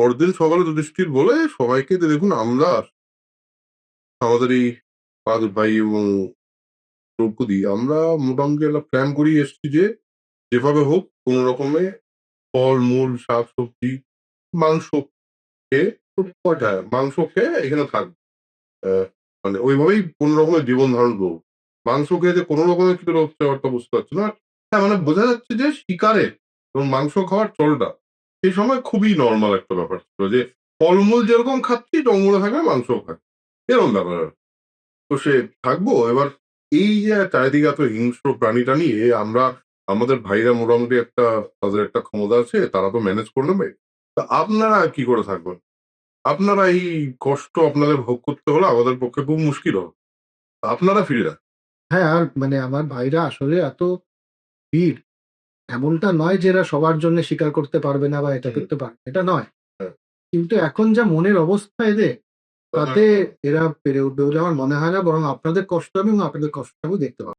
পরদিন সকালে যুধিষ্ঠির বলে, সবাইকে দেখুন আমরা আমাদের এই পাঁচ ভাই এবং দ্রৌপদী, আমরা মোটামুটি একটা প্ল্যান করেই এসেছি যে, যেভাবে হোক কোন রকমে ফল মূল শাক সবজি মাংস খেয়ে মাংস খেয়ে এখানে থাকব মানে ওইভাবেই কোন রকমের জীবন ধারণ করব। মাংস খেয়ে যে কোনো রকমের কিছু হচ্ছে বুঝতে পারছি না। হ্যাঁ মানে বোঝা যাচ্ছে যে শিকারে এবং মাংস খাওয়ার চলটা সেই সময় খুবই নর্মাল একটা ব্যাপার ছিল যে ফলমূল যেরকম খাচ্ছি জঙ্গলে থাকবে মাংস খায় এরকম ব্যাপার তো সে থাকব, এবার এই যে চারিদিকে এত হিংস্র প্রাণীটা নিয়ে আমরা, আমাদের ভাইরা মোটামুটি একটা, তাদের একটা ক্ষমতা আছে, তারা তো ম্যানেজ করে নেবে। তা আপনারা কি করে থাকবেন? আপনারা এই কষ্ট আপনাদের ভোগ করতে হলে আমাদের পক্ষে খুব মুশকিল হবে। আপনারা ফিরে হ্যাঁ আর মানে আমার ভাইরা আসলে এত ভিড় এমনটা নয় যে এরা সবার জন্য স্বীকার করতে পারবে না বা এটা করতে পারবে এটা নয়। হ্যাঁ। কিন্তু এখন যা মনের অবস্থা এদের তাতে এরা পেরে উঠবে বলে আমার মনে হয় না বরং আপনাদের কষ্ট হবে এবং আপনাদের কষ্ট আমি দেখতে পাবো।